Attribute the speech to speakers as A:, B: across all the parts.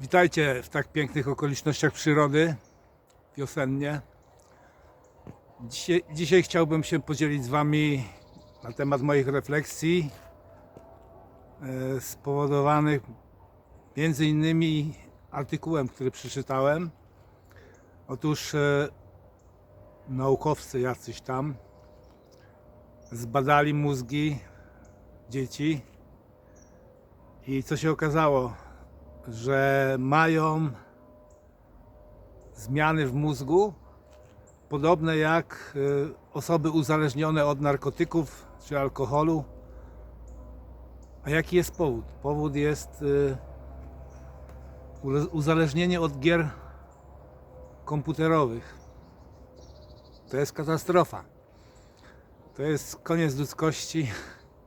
A: Witajcie w tak pięknych okolicznościach przyrody wiosennie. Dzisiaj, dzisiaj chciałbym się podzielić z Wami na temat moich refleksji e, spowodowanych między innymi artykułem, który przeczytałem. Otóż e, naukowcy jacyś tam zbadali mózgi dzieci i co się okazało, że mają zmiany w mózgu podobne jak y, osoby uzależnione od narkotyków czy alkoholu. A jaki jest powód? Powód jest y, uzależnienie od gier komputerowych. To jest katastrofa. To jest koniec ludzkości,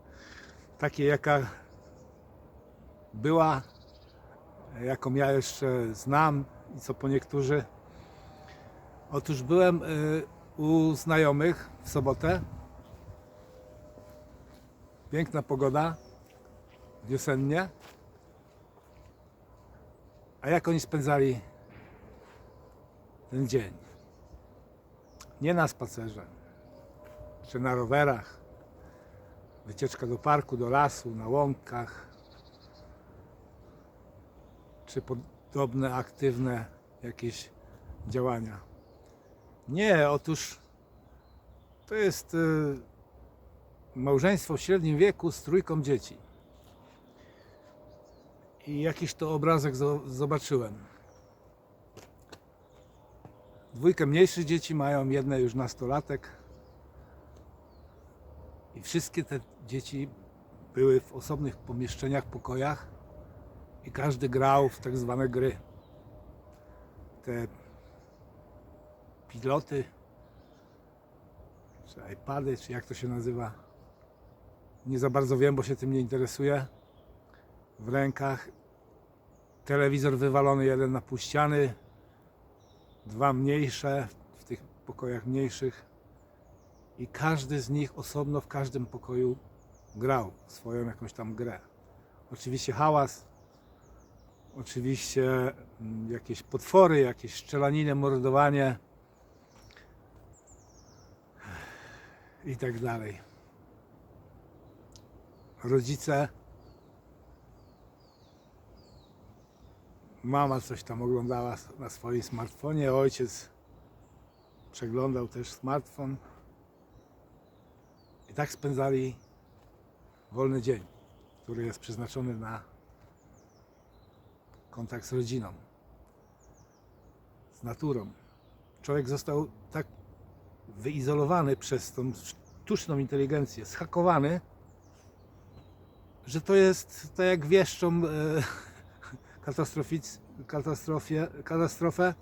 A: takiej jaka była jaką ja jeszcze znam i co po niektórzy. Otóż byłem y, u znajomych w sobotę. Piękna pogoda, wiosennie. A jak oni spędzali ten dzień? Nie na spacerze, czy na rowerach, wycieczka do parku, do lasu, na łąkach, czy podobne aktywne jakieś działania. Nie, otóż to jest y, małżeństwo w średnim wieku z trójką dzieci. I jakiś to obrazek zo- zobaczyłem. Dwójkę mniejszych dzieci mają, jedne już nastolatek. I wszystkie te dzieci były w osobnych pomieszczeniach, pokojach i każdy grał w tak zwane gry. Te piloty, czy iPady, czy jak to się nazywa. Nie za bardzo wiem, bo się tym nie interesuję. W rękach telewizor wywalony jeden na pół dwa mniejsze w tych pokojach mniejszych i każdy z nich osobno w każdym pokoju grał swoją jakąś tam grę. Oczywiście hałas, oczywiście mm, jakieś potwory, jakieś strzelaniny, mordowanie i tak dalej. Rodzice, mama coś tam oglądała na swoim smartfonie, ojciec przeglądał też smartfon i tak spędzali wolny dzień, który jest przeznaczony na kontakt z rodziną, z naturą. Człowiek został tak wyizolowany przez tą sztuczną inteligencję, schakowany, że to jest tak jak wieszczą e, katastrofie, katastrofę,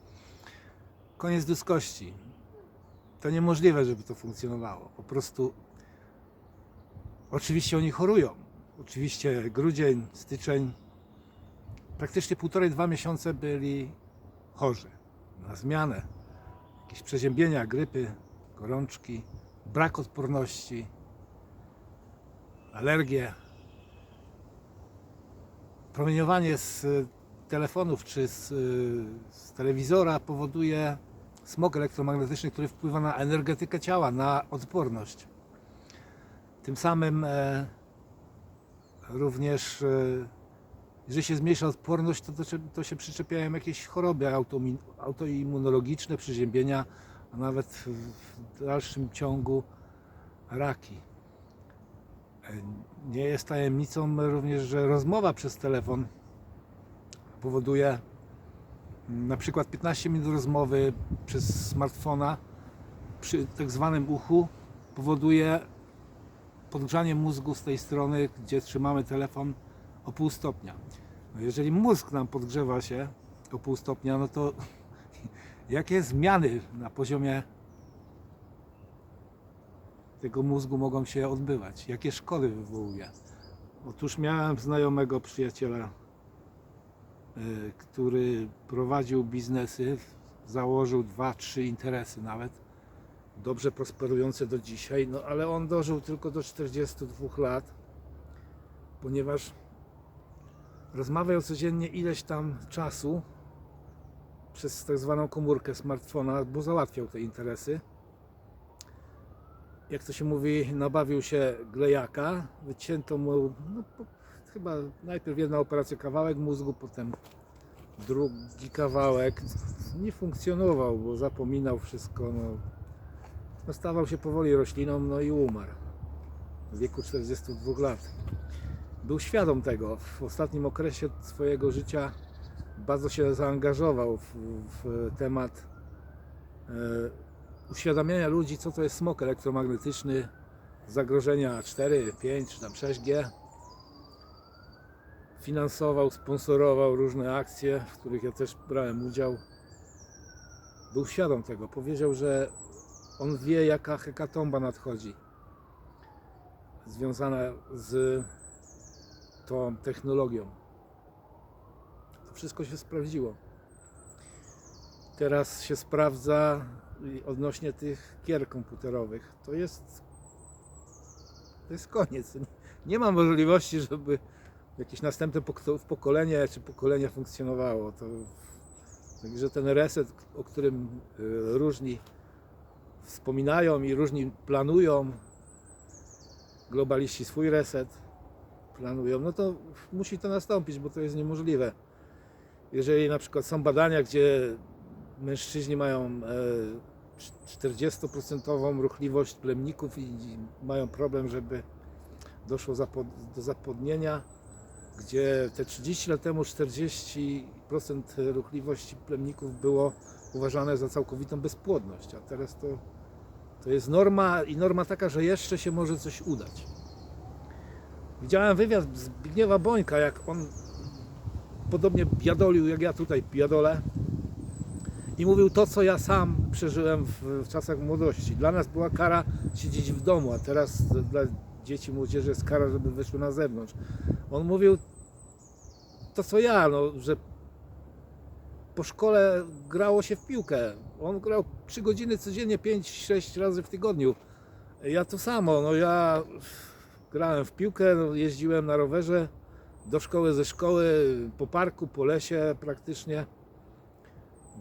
A: koniec ludzkości. To niemożliwe, żeby to funkcjonowało. Po prostu oczywiście oni chorują. Oczywiście grudzień, styczeń, praktycznie półtorej, dwa miesiące byli chorzy na zmianę. Jakieś przeziębienia, grypy, gorączki, brak odporności, alergie. Promieniowanie z y, telefonów czy z, y, z telewizora powoduje smog elektromagnetyczny, który wpływa na energetykę ciała, na odporność. Tym samym e, również e, jeżeli się zmniejsza odporność, to, to, to się przyczepiają jakieś choroby autoimmunologiczne, przeziębienia, a nawet w, dalszym ciągu raki. Nie jest tajemnicą również, że rozmowa przez telefon powoduje na przykład 15 minut rozmowy przez smartfona przy tak zwanym uchu powoduje podgrzanie mózgu z tej strony, gdzie trzymamy telefon o pół stopnia. No jeżeli mózg nam podgrzewa się o pół stopnia, no to jakie zmiany na poziomie tego mózgu mogą się odbywać? Jakie szkody wywołuje? Otóż miałem znajomego przyjaciela, y, który prowadził biznesy, założył dwa, trzy interesy nawet, dobrze prosperujące do dzisiaj, no ale on dożył tylko do 42 lat, ponieważ rozmawiał codziennie ileś tam czasu przez tak zwaną komórkę smartfona, bo załatwiał te interesy. Jak to się mówi, nabawił się glejaka, wycięto mu no, chyba najpierw jedna operacja kawałek mózgu, potem drugi kawałek. Nie funkcjonował, bo zapominał wszystko. No, no stawał się powoli rośliną, no i umarł w wieku 42 lat. Był świadom tego. W ostatnim okresie swojego życia bardzo się zaangażował w, w temat e, uświadamiania ludzi, co to jest smog elektromagnetyczny, zagrożenia 4, 5 czy tam 6G. Finansował, sponsorował różne akcje, w których ja też brałem udział. Był świadom tego. Powiedział, że on wie, jaka hekatomba nadchodzi związana z tą technologią. To wszystko się sprawdziło. Teraz się sprawdza odnośnie tych gier komputerowych. To jest to jest koniec. Nie ma możliwości, żeby jakieś następne pok- pokolenie czy pokolenie funkcjonowało. To, także ten reset, o którym y, różni wspominają i różni planują, globaliści swój reset planują, no to musi to nastąpić, bo to jest niemożliwe. Jeżeli na przykład są badania, gdzie mężczyźni mają e, 40% ruchliwość plemników i mają problem, żeby doszło do zapłodnienia, gdzie te 30 lat temu 40% ruchliwości plemników było uważane za całkowitą bezpłodność, a teraz to to jest norma i norma taka, że jeszcze się może coś udać. Widziałem wywiad Zbigniewa Bońka, jak on podobnie biadolił, jak ja tutaj biadolę. I mówił to, co ja sam przeżyłem w, w czasach młodości. Dla nas była kara siedzieć w domu, a teraz dla dzieci, młodzieży jest kara, żeby wyszły na zewnątrz. On mówił to, co ja, no, że po szkole grało się w piłkę. On grał 3 godziny codziennie, 5-6 razy w tygodniu. Ja to samo, no ja grałem w piłkę, no jeździłem na rowerze do szkoły, ze szkoły, po parku, po lesie praktycznie.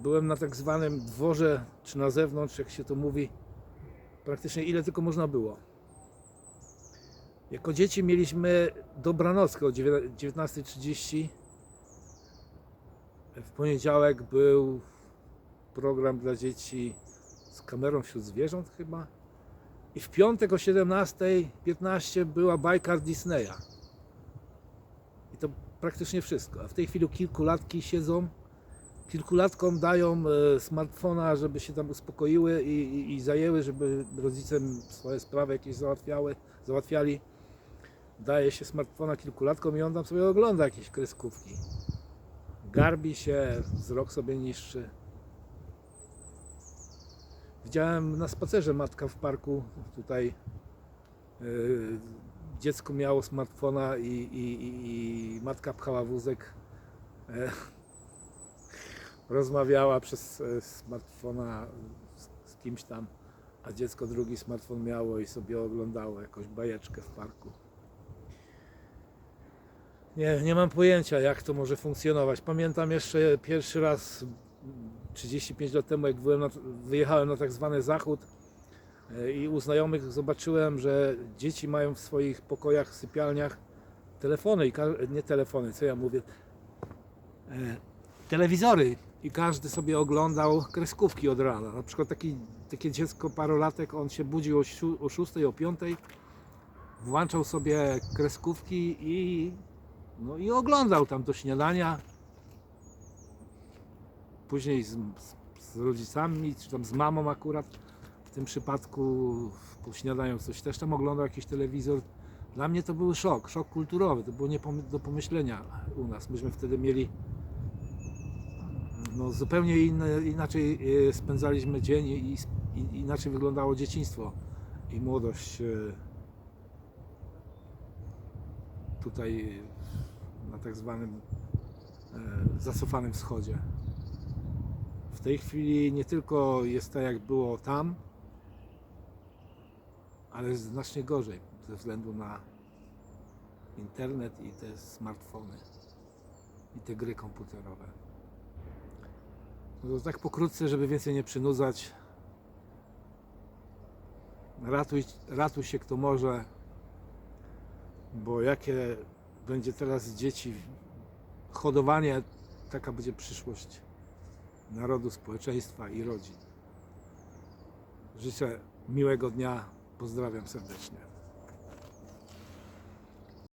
A: Byłem na tak zwanym dworze, czy na zewnątrz, jak się to mówi, praktycznie ile tylko można było. Jako dzieci mieliśmy dobranockę o 19.30 w poniedziałek był program dla dzieci z kamerą wśród zwierząt chyba. I w piątek o 17.15 była bajka Disneya. I to praktycznie wszystko. A w tej chwili kilkulatki siedzą, kilkulatkom dają e, smartfona, żeby się tam uspokoiły i, i, i zajęły, żeby rodzice swoje sprawy jakieś załatwiały, załatwiali. Daje się smartfona kilkulatkom i on tam sobie ogląda jakieś kreskówki garbi się, wzrok sobie niższy. Widziałem na spacerze matka w parku, tutaj yy, dziecko miało smartfona i, i, i, i matka pchała wózek. E, rozmawiała przez e, smartfona z, z kimś tam, a dziecko drugi smartfon miało i sobie oglądało jakąś bajeczkę w parku. Nie, nie mam pojęcia, jak to może funkcjonować. Pamiętam jeszcze pierwszy raz 35 lat temu, jak byłem na, wyjechałem na tak zwany zachód e, i u znajomych zobaczyłem, że dzieci mają w swoich pokojach, sypialniach telefony, i nie telefony, co ja mówię, e, telewizory i każdy sobie oglądał kreskówki od rana. Na przykład taki, takie dziecko parolatek, on się budził o, o 6, o 5, włączał sobie kreskówki i no i oglądał tam do śniadania. Później z, z, rodzicami, czy tam z mamą akurat. W tym przypadku po śniadaniu coś też tam oglądał jakiś telewizor. Dla mnie to był szok, szok kulturowy. To było nie do pomyślenia u nas. Myśmy wtedy mieli no, zupełnie inne, inaczej e, spędzaliśmy dzień i, i inaczej wyglądało dzieciństwo i młodość. e, Tutaj na tak zwanym e, zacofanym wschodzie. W tej chwili nie tylko jest tak jak było tam, ale znacznie gorzej ze względu na internet i te smartfony. i te gry komputerowe. No to tak pokrótce, żeby więcej nie przynudzać. Ratuj, ratuj się kto może, bo jakie będzie teraz dzieci hodowanie, taka będzie przyszłość narodu, społeczeństwa i rodzin. Życzę miłego dnia, pozdrawiam serdecznie.